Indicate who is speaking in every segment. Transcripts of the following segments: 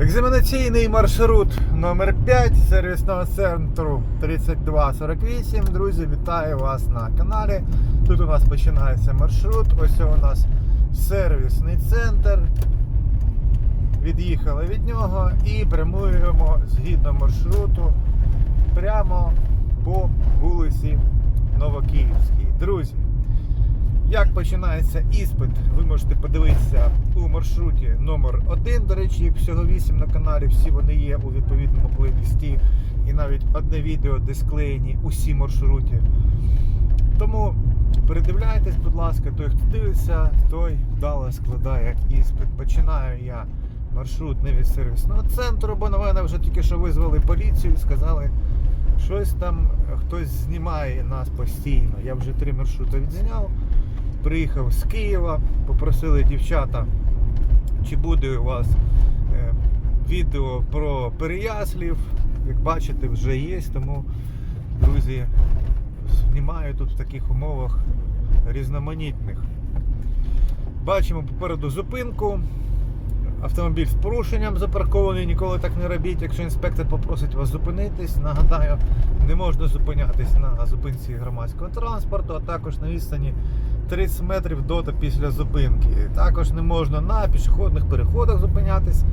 Speaker 1: Екзаменаційний маршрут номер 5 сервісного центру 3248. Друзі, вітаю вас на каналі. Тут у нас починається маршрут. Ось у нас сервісний центр. Від'їхали від нього і прямуємо згідно маршруту прямо по вулиці Новокиївській. Друзі, як починається іспит, ви можете подивитися у маршруті номер 1 До речі, їх всього 8 на каналі, всі вони є у відповідному плейлісті. І навіть одне відео, де склеєні усі маршруті. Тому передивляйтесь, будь ласка, той, хто дивиться, той вдало складає іспит. Починаю я маршрут не від сервісного центру, бо на мене вже тільки що визвали поліцію і сказали, щось там хтось знімає нас постійно. Я вже три маршрути відзняв. Приїхав з Києва, попросили дівчата, чи буде у вас е, відео про Переяслів. Як бачите, вже є, тому, друзі, знімаю тут в таких умовах різноманітних. Бачимо попереду зупинку. Автомобіль з порушенням запаркований, ніколи так не робіть. Якщо інспектор попросить вас зупинитись, нагадаю, не можна зупинятись на зупинці громадського транспорту, а також на відстані 30 метрів до та після зупинки. Також не можна на пішохідних переходах зупинятись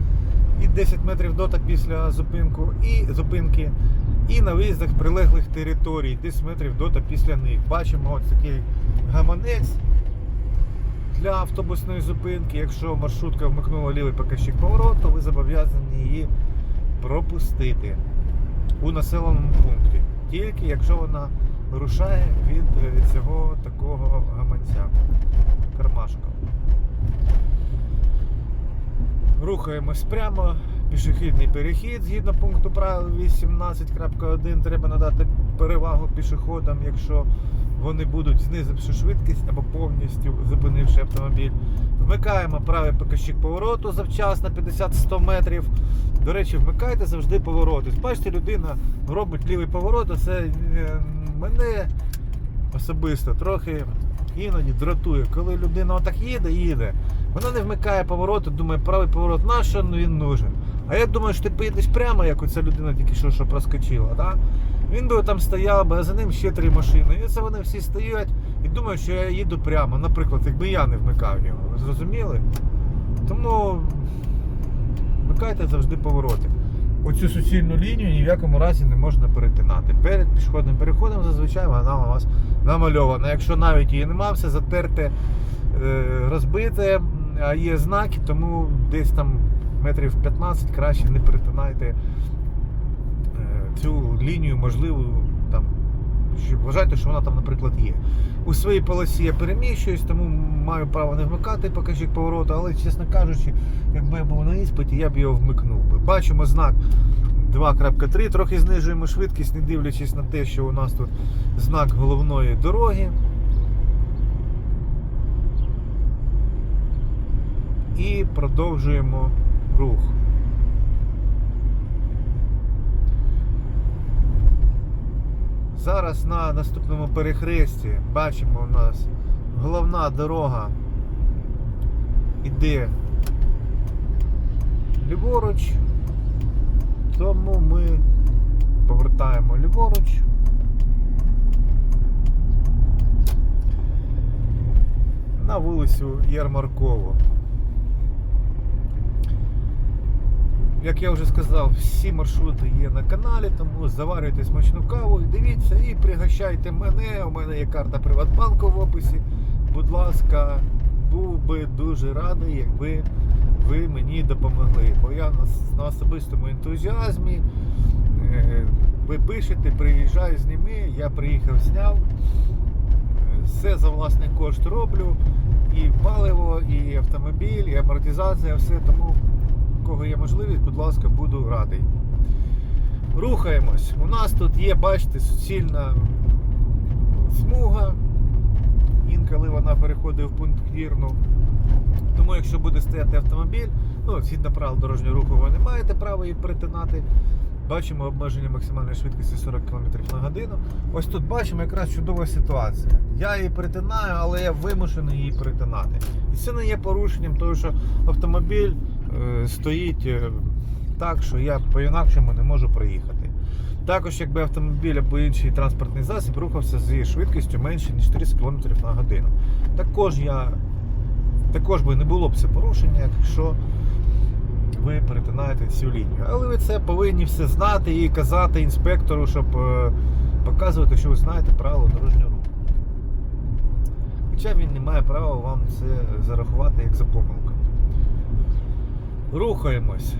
Speaker 1: і 10 метрів до та після зупинку, і зупинки, і на виїздах прилеглих територій 10 метрів до та після них. Бачимо ось такий гаманець для автобусної зупинки. Якщо маршрутка вмикнула лівий показчик повороту, ви зобов'язані її пропустити у населеному пункті. Тільки якщо вона рушає від е, цього такого гаманця. Кармашка. Рухаємось прямо. Пішохідний перехід згідно пункту правил 18.1 треба надати перевагу пішоходам, якщо вони будуть знизивши швидкість або повністю зупинивши автомобіль. Вмикаємо правий показчик повороту завчасно 50-100 метрів. До речі, вмикайте завжди повороти. Бачите, людина робить лівий поворот, а це е, мене особисто трохи іноді дратує. Коли людина отак їде, їде, вона не вмикає повороти, думає, правий поворот, на що він нужен? А я думаю, що ти поїдеш прямо, як оця людина тільки що, що проскочила. Да? Він би там стояв, а за ним ще три машини. І це вони всі стоять і думають, що я їду прямо. Наприклад, якби я не вмикав його. Ви зрозуміли? Тому вмикайте завжди повороти. Оцю суцільну лінію ні в якому разі не можна перетинати. Перед пішохідним переходом зазвичай вона у вас намальована. Якщо навіть її нема, все затерте, е, розбите, а є знаки, тому десь там метрів 15 краще не перетинайте цю лінію, можливо, там, вважайте, що вона там, наприклад, є. У своїй полосі я переміщуюсь, тому маю право не вмикати показчик повороту, але, чесно кажучи, якби я був на іспиті, я б його вмикнув. Бачимо знак 2.3, трохи знижуємо швидкість, не дивлячись на те, що у нас тут знак головної дороги. І продовжуємо рух. Зараз на наступному перехресті бачимо у нас головна дорога іде ліворуч, тому ми повертаємо ліворуч. На вулицю Ярмаркову. Як я вже сказав, всі маршрути є на каналі, тому заварюйте смачну каву, дивіться і пригощайте мене. У мене є карта Приватбанку в описі. Будь ласка, був би дуже радий, якби ви мені допомогли. Бо я на, особистому ентузіазмі. Е, Ви пишете, приїжджай, зніми, я приїхав, зняв. Все за власний кошт роблю. І паливо, і автомобіль, і амортизація, все тому кого є можливість, будь ласка, буду радий. Рухаємось. У нас тут є, бачите, суцільна смуга. Інколи вона переходить в пункт кірну. Тому якщо буде стояти автомобіль, ну, згідно правил дорожнього руху, ви не маєте права її перетинати. Бачимо обмеження максимальної швидкості 40 км на годину. Ось тут бачимо якраз чудова ситуація. Я її перетинаю, але я вимушений її перетинати. І це не є порушенням, тому що автомобіль стоїть е, так, що я по-інакшому не можу проїхати. Також, якби автомобіль або інший транспортний засіб рухався зі швидкістю менше ніж 30 км на годину. Також я також би не було б це порушення, якщо ви перетинаєте цю лінію. Але ви це повинні все знати і казати інспектору, щоб е, показувати, що ви знаєте правила дорожнього руху. Хоча він не має права вам це зарахувати як за помилку. Рухаємось.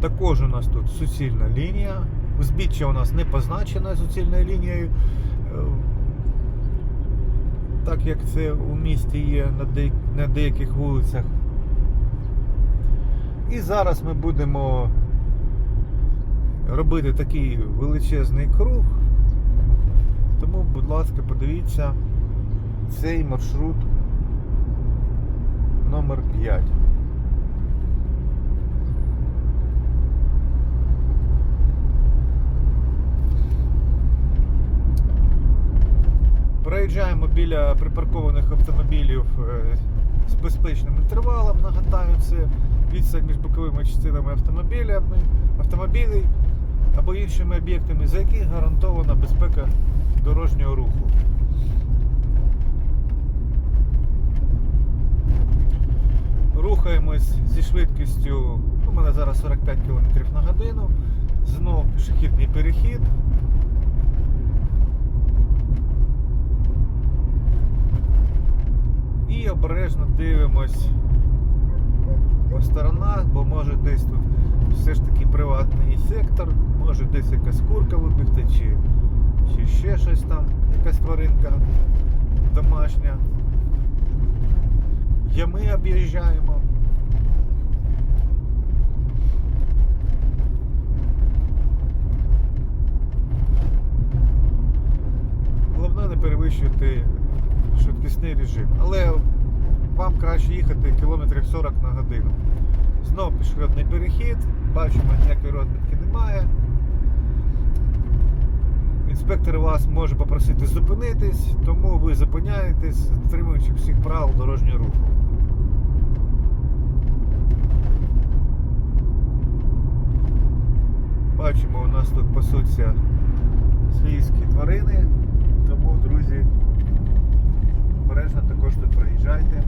Speaker 1: Також у нас тут суцільна лінія. Узбіччя у нас не позначена суцільною лінією. Е, Так як це у місті є на деяких вулицях. І зараз ми будемо робити такий величезний круг. Тому, будь ласка, подивіться цей маршрут номер 5. Проїжджаємо біля припаркованих автомобілів е, з безпечним інтервалом. Нагадаю, це відстань між боковими частинами автомобілями, автомобілів або іншими об'єктами, за яких гарантована безпека дорожнього руху. Рухаємось зі швидкістю, у мене зараз 45 км на годину. Знов пішохідний перехід. І обережно дивимось по сторонах, бо може десь тут все ж таки приватний сектор, може десь якась курка вибігти, чи, чи ще щось там, якась тваринка домашня. Ями об'їжджаємо. Головне не перевищувати швидкісний режим. Але вам краще їхати кілометрів 40 на годину. Знов пішохідний перехід, бачимо, ніякої розмітки немає. Інспектор вас може попросити зупинитись, тому ви зупиняєтесь, дотримуючи всіх правил дорожнього руху. Бачимо, у нас тут пасуться свійські тварини, тому, друзі, обережно також тут проїжджайте.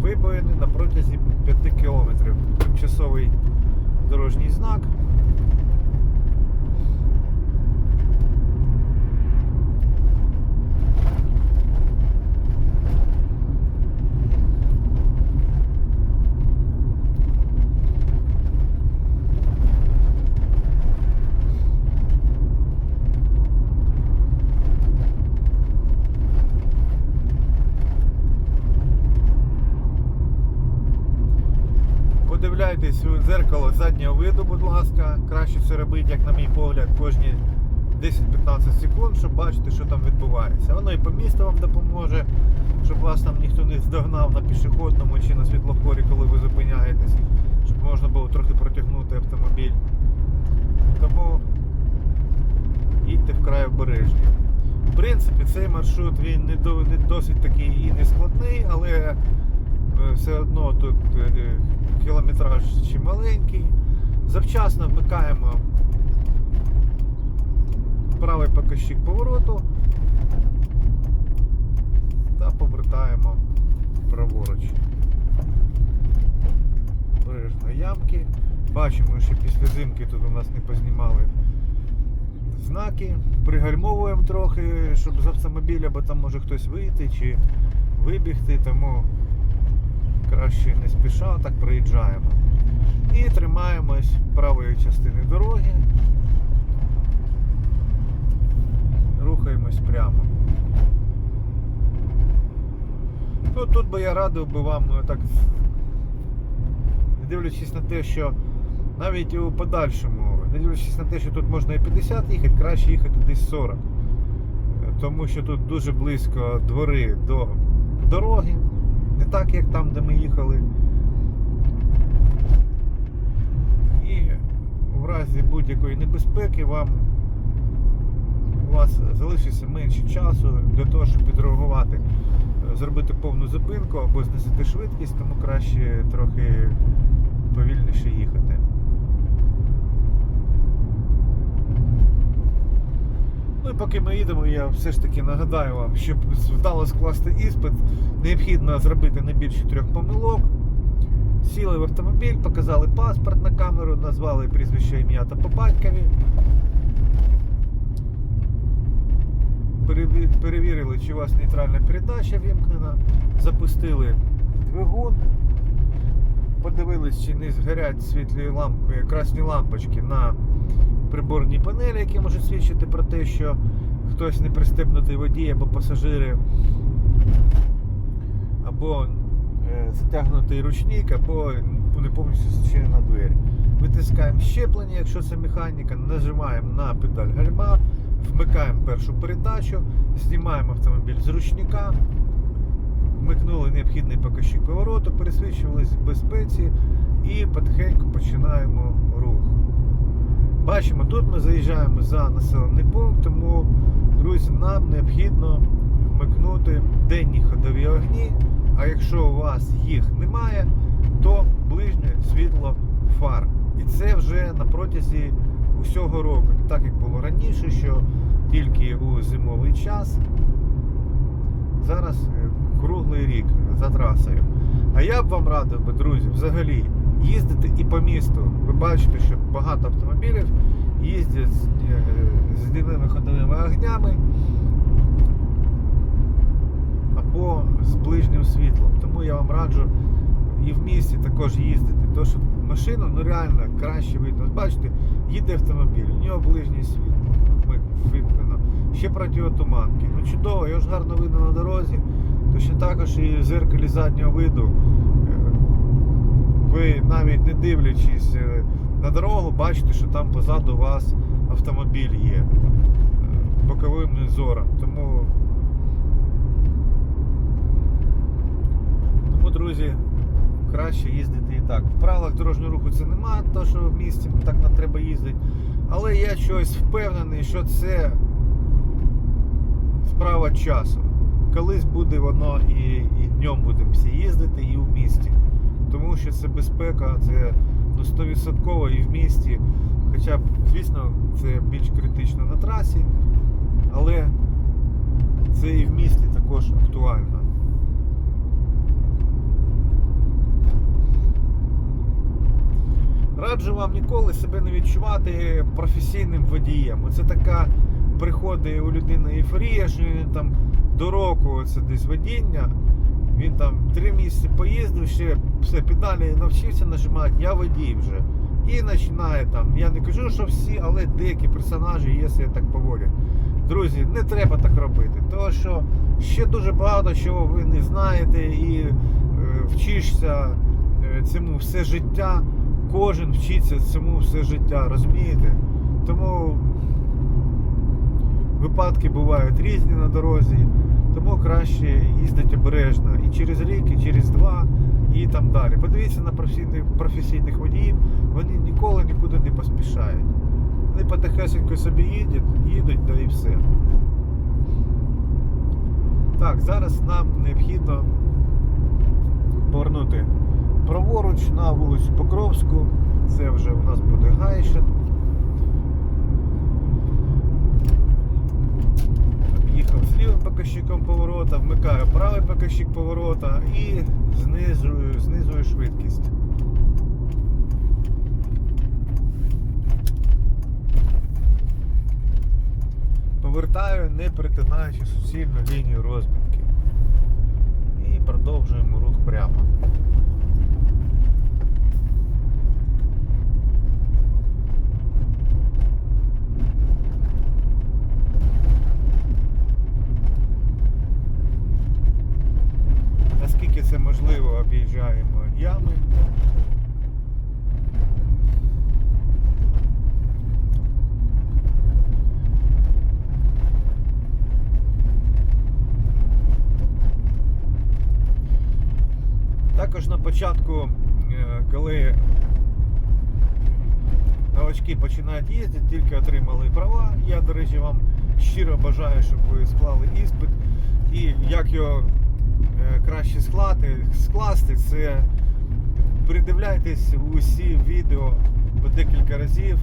Speaker 1: Вибоїни на протязі 5 кілометрів. Тимчасовий дорожній знак. Подивляйтесь у дзеркало заднього виду, будь ласка. Краще це робити, як на мій погляд, кожні 10-15 секунд, щоб бачити, що там відбувається. Воно і по місту вам допоможе, щоб вас там ніхто не здогнав на пішохідному чи на світлофорі, коли ви зупиняєтесь, щоб можна було трохи протягнути автомобіль. Тому їдьте вкрай обережні. В принципі, цей маршрут він не, до, не досить такий і не складний, але е, все одно тут е, кілометраж чи маленький. Завчасно вмикаємо правий показчик повороту та повертаємо праворуч. Обережно ямки. Бачимо, що після зимки тут у нас не познімали знаки. Пригальмовуємо трохи, щоб з автомобіля, бо там може хтось вийти чи вибігти, тому краще не спіша, так проїжджаємо. І тримаємось правої частини дороги. Рухаємось прямо. Ну, тут би я радив би вам ну, так, не дивлячись на те, що навіть у подальшому, не дивлячись на те, що тут можна і 50 їхати, краще їхати десь 40. Тому що тут дуже близько двори до дороги. Не так, як там, де ми їхали. І в разі будь-якої небезпеки вам у вас залишиться менше часу для того, щоб відреагувати, е, зробити повну зупинку або знизити швидкість, тому краще трохи повільніше їхати. Ну і поки ми їдемо, я все ж таки нагадаю вам, щоб вдало скласти іспит, необхідно зробити не більше трьох помилок. Сіли в автомобіль, показали паспорт на камеру, назвали прізвище ім'я та по батькові. Перевірили, чи у вас нейтральна передача вімкнена, запустили двигун, подивились, чи не згорять світлі лампи, красні лампочки на приборній панелі, які можуть свідчити про те, що хтось не пристебнутий водій або пасажири, або затягнутий ручник, або не повністю зачинена двері. Витискаємо щеплення, якщо це механіка, нажимаємо на педаль гальма, вмикаємо першу передачу, знімаємо автомобіль з ручника, вмикнули необхідний показчик повороту, пересвідчувались в безпеці і потихеньку починаємо рух. Бачимо, тут ми заїжджаємо за населений пункт, тому, друзі, нам необхідно вмикнути денні ходові огні. А якщо у вас їх немає, то ближнє світло фар. І це вже на протязі усього року. Так як було раніше, що тільки у зимовий час. Зараз е, круглий рік за трасою. А я б вам радив би, друзі, взагалі їздити і по місту. Ви бачите, що багато автомобілів їздять з, е, з дивними ходовими огнями або з ближнім світлом. Тому я вам раджу і в місті також їздити. Тому що машину ну реально краще видно. Бачите, їде автомобіль, у нього ближнє світло. Вимкнено. Ще противотуманки. Ну чудово, його ж гарно видно на дорозі. Точно також і в зеркалі заднього виду. е, Ви навіть не дивлячись е, на дорогу, бачите, що там позаду вас автомобіль є е, боковим зором. Тому, тому, друзі, краще їздити і так. В правилах дорожнього руху це нема, то що в місті так не треба їздити. Але я щось впевнений, що це справа часу. Колись буде воно і, і днем будемо всі їздити, і в місті. Тому що це безпека, це ну, 100% і в місті. Хоча звісно, це більш критично на трасі, але це і в місті також актуально. Раджу вам ніколи себе не відчувати професійним водієм. Оце така приходить у людини ейфорія, що він там до року це десь водіння. Він там три місяці поїздив, ще все, педалі навчився нажимати, я водій вже. І починає там. Я не кажу, що всі, але деякі персонажі є себе так поводять. Друзі, не треба так робити, тому що ще дуже багато чого ви не знаєте і е, вчишся е, цьому все життя. Кожен вчиться цьому все життя, розумієте? Тому випадки бувають різні на дорозі, тому краще їздити обережно і через рік, і через два, і там далі. Подивіться на професійних, водіїв, вони ніколи нікуди не поспішають. Вони потихесенько собі їдуть, їдуть, да і все. Так, зараз нам необхідно повернути праворуч на вулицю Покровську. Це вже у нас буде Гайшин. Їхав з лівим показчиком поворота, вмикаю правий показчик поворота і знижую, знизую швидкість. Повертаю, не перетинаючи суцільну лінію розмітки. І продовжуємо рух прямо. Наскільки це можливо, об'їжджаємо ями. Також на початку, е, коли новачки починають їздити, тільки отримали права. Я, до речі, вам щиро бажаю, щоб ви склали іспит. І як його краще склати, скласти, це придивляйтесь усі відео по декілька разів.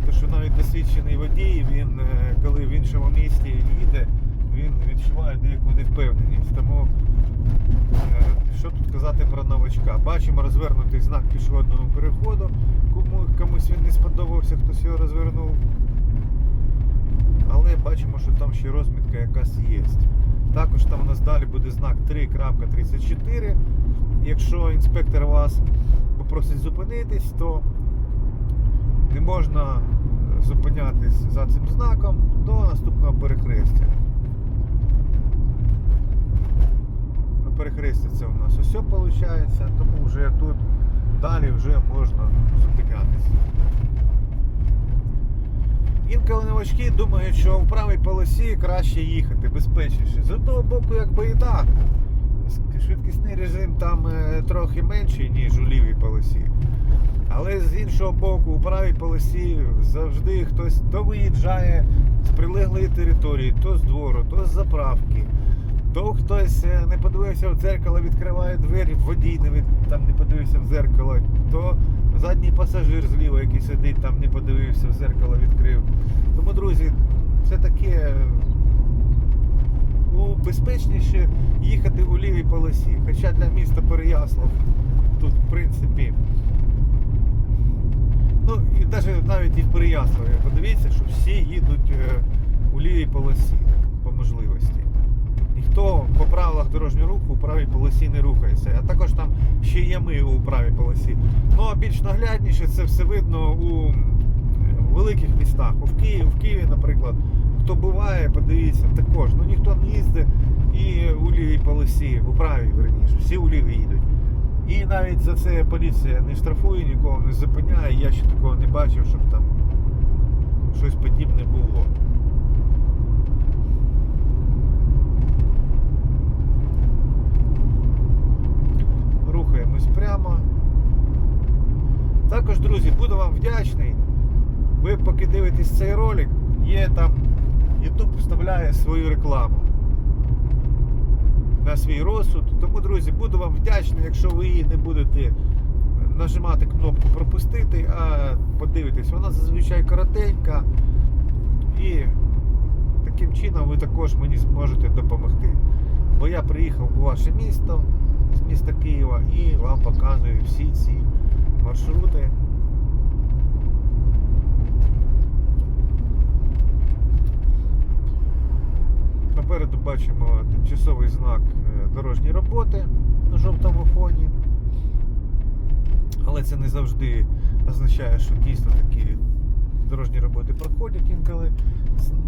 Speaker 1: Тому що навіть досвідчений водій, він е, коли в іншому місті їде, він відчуває деяку невпевненість. Тому е, що тут казати про новачка? Бачимо розвернутий знак пішохідного переходу. Кому, комусь він не сподобався, хтось його розвернув. Але бачимо, що там ще розмітка якась є. Також там у нас далі буде знак 3.34. Якщо інспектор вас попросить зупинитись, то не можна е, зупинятись за цим знаком до наступного перехрестя. Перехрестя це у нас ось виходить, тому вже тут далі вже можна зупинятися. Інколи новачки думають, що в правій полосі краще їхати, безпечніше. З одного боку, якби і так. Швидкісний режим там е, трохи менший, ніж у лівій полосі. Але з іншого боку, у правій полосі завжди хтось то виїжджає з прилеглої території, то з двору, то з заправки, то хтось е, не подивився в дзеркало, відкриває двері, водій не від, там не подивився в дзеркало, то задній пасажир зліва, який сидить, там не подивився в дзеркало, відкрив. Тому, друзі, це таке ну, безпечніше їхати у лівій полосі. Хоча для міста Переяслав тут, в принципі, Ну і навіть навіть і в Переяславі. Подивіться, що всі їдуть е, у лівій полосі по можливості. Ніхто по правилах дорожнього руху у правій полосі не рухається. А також там ще ями у правій полосі. Ну а більш наглядніше це все видно у е, великих містах. У Києві, в Києві, наприклад, хто буває, подивіться, також. Ну ніхто не їздить і у лівій полосі, у правій верніше, всі у лівій їдуть. І навіть за це поліція не штрафує, нікого не зупиняє. Я ще такого не бачив, щоб там щось подібне було. Рухаємось прямо. Також, друзі, буду вам вдячний. Ви поки дивитесь цей ролик, є там YouTube вставляє свою рекламу на свій розсуд. Тому, друзі, буду вам вдячний, якщо ви її не будете нажимати кнопку пропустити, а подивитесь, вона зазвичай коротенька. І таким чином ви також мені зможете допомогти. Бо я приїхав у ваше місто з міста Києва і вам показую всі ці маршрути. Попереду бачимо тимчасовий знак е, дорожньої роботи на жовтому фоні. Але це не завжди означає, що дійсно такі дорожні роботи проходять інколи.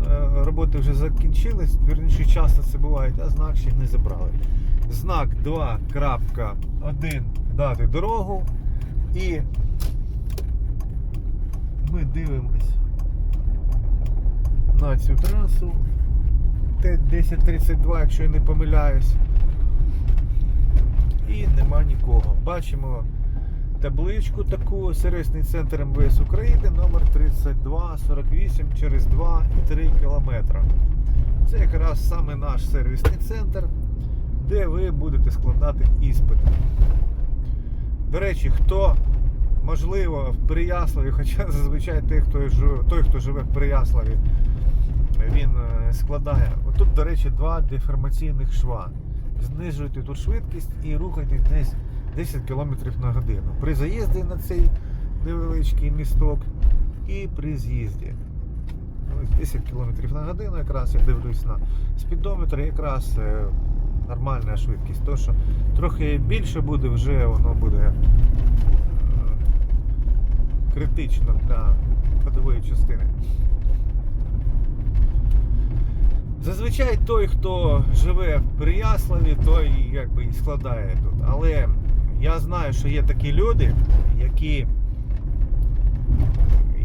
Speaker 1: Е, Роботи вже закінчились, вірніше часто це буває, а знак ще не забрали. Знак 2.1 дати дорогу і ми дивимось на цю трасу. Т-1032, якщо я не помиляюсь. І нема нікого. Бачимо табличку таку, сервісний центр МВС України номер 3248 через 2,3 кілометра. Це якраз саме наш сервісний центр, де ви будете складати іспит. До речі, хто можливо в Переяславі, хоча зазвичай той, хто, жив- той, хто живе в Переяславі, він е, складає. Отут, до речі, два деформаційних шва. Знижуйте тут швидкість і рухайтесь десь 10 км на годину. При заїзді на цей невеличкий місток і при з'їзді. 10 км на годину якраз я дивлюсь на спідометр, якраз е, нормальна швидкість. То, що трохи більше буде, вже воно буде е, критично для ходової частини. Зазвичай той, хто живе в Переяславі, той якби і складає тут. Але я знаю, що є такі люди, які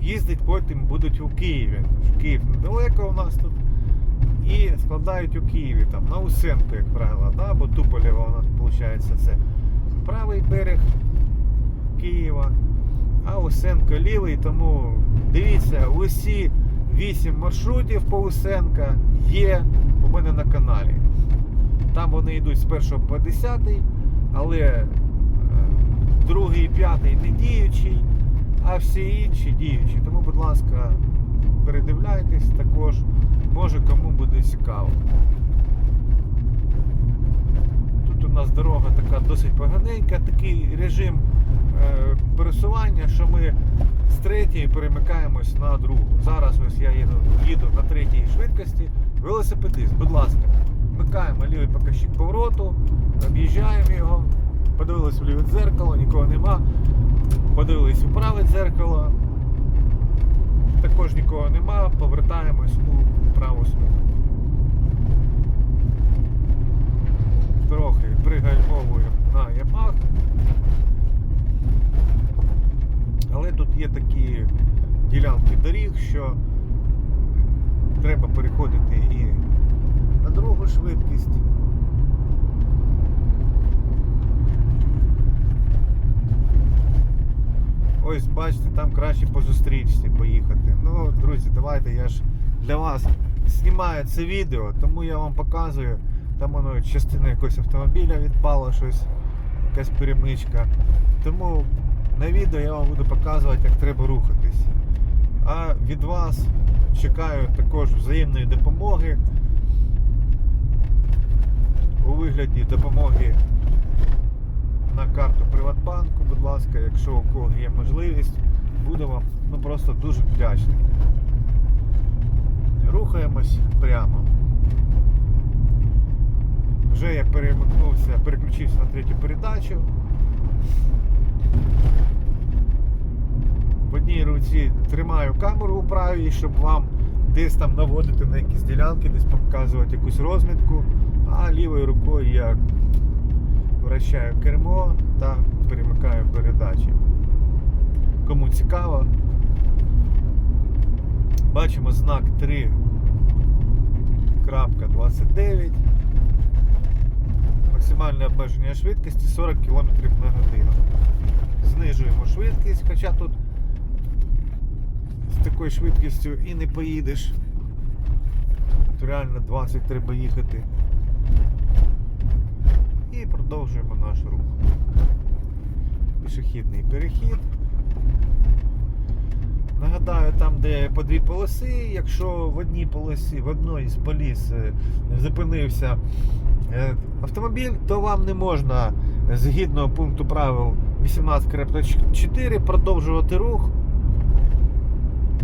Speaker 1: їздять потім будуть у Києві. В Київ недалеко у нас тут. І складають у Києві, там, на Усенку, як правило, да? бо Туполєва виходить це правий берег Києва, а Усенко лівий, тому дивіться, усі 8 маршрутів по Усенка є у мене на каналі. Там вони йдуть з 1 по 10, але е, другий і п'ятий не діючий, а всі інші діючі. Тому, будь ласка, передивляйтесь також, може кому буде цікаво. Тут у нас дорога така досить поганенька, такий режим е, пересування, що ми з третьої перемикаємось на другу. Зараз ось я їду, їду на третій швидкості. Велосипедист, будь ласка, вмикаємо лівий покажчик повороту, об'їжджаємо його, подивились в ліве дзеркало, нікого нема. Подивились у праве дзеркало, також нікого нема, повертаємось у праву смугу. Трохи пригальмовуємо на Ямах. Але тут є такі ділянки доріг, що треба переходити і на другу швидкість. Ось бачите, там краще по зустрічці поїхати. Ну, друзі, давайте я ж для вас знімаю це відео, тому я вам показую. Там воно частина якогось автомобіля відпала, щось, якась перемичка. Тому на відео я вам буду показувати, як треба рухатись. А від вас чекаю також взаємної допомоги у вигляді допомоги на карту Приватбанку, будь ласка, якщо у кого є можливість, буду вам ну, просто дуже вдячний. Рухаємось прямо. Вже я перемикнувся, переключився на третю передачу. В одній руці тримаю камеру у правій, щоб вам десь там наводити на якісь ділянки, десь показувати якусь розмітку, а лівою рукою я вращаю кермо та перемикаю передачі. Кому цікаво, бачимо знак 3.29. Максимальне обмеження швидкості 40 км на годину. Знижуємо швидкість, хоча тут з такою швидкістю і не поїдеш. Тут реально 20 треба їхати. І продовжуємо наш рух. Пішохідний перехід. Нагадаю, там, де по дві полоси, якщо в одній полосі, в одній з поліс е, зупинився е, автомобіль, то вам не можна е, згідно пункту правил 18.4 продовжувати рух,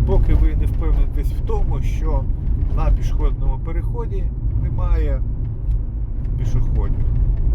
Speaker 1: поки ви не впевнитесь в тому, що на пішохідному переході немає пішоходів.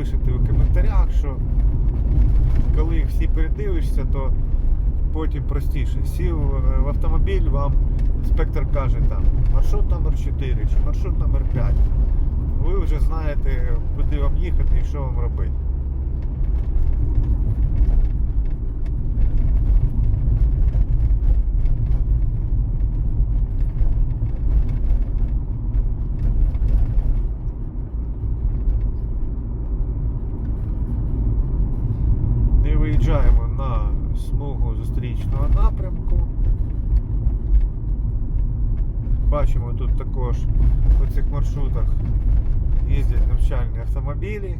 Speaker 1: пишете в коментарях, що коли їх всі передивишся, то потім простіше. Сів е, в автомобіль, вам інспектор каже там маршрут номер 4 чи маршрут номер 5. Ви вже знаєте, куди вам їхати і що вам робити. Не виїжджаємо на смугу зустрічного напрямку. Бачимо тут також по цих маршрутах їздять навчальні автомобілі.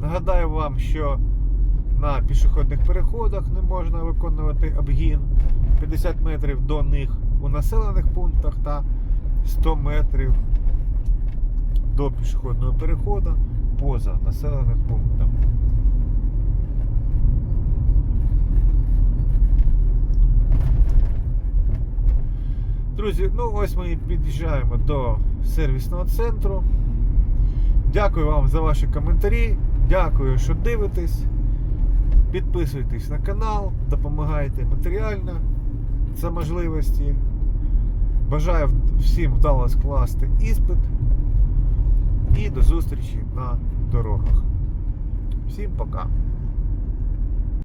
Speaker 1: Нагадаю вам, що на пішохідних переходах не можна виконувати обгін 50 метрів до них у населених пунктах та 100 метрів до пішохідного переходу поза населеним пунктом. Друзі, ну ось ми під'їжджаємо до сервісного центру. Дякую вам за ваші коментарі. Дякую, що дивитесь. Підписуйтесь на канал, допомагайте матеріально за можливості. Бажаю всім вдало скласти іспит і до зустрічі на дорогах. Всім пока!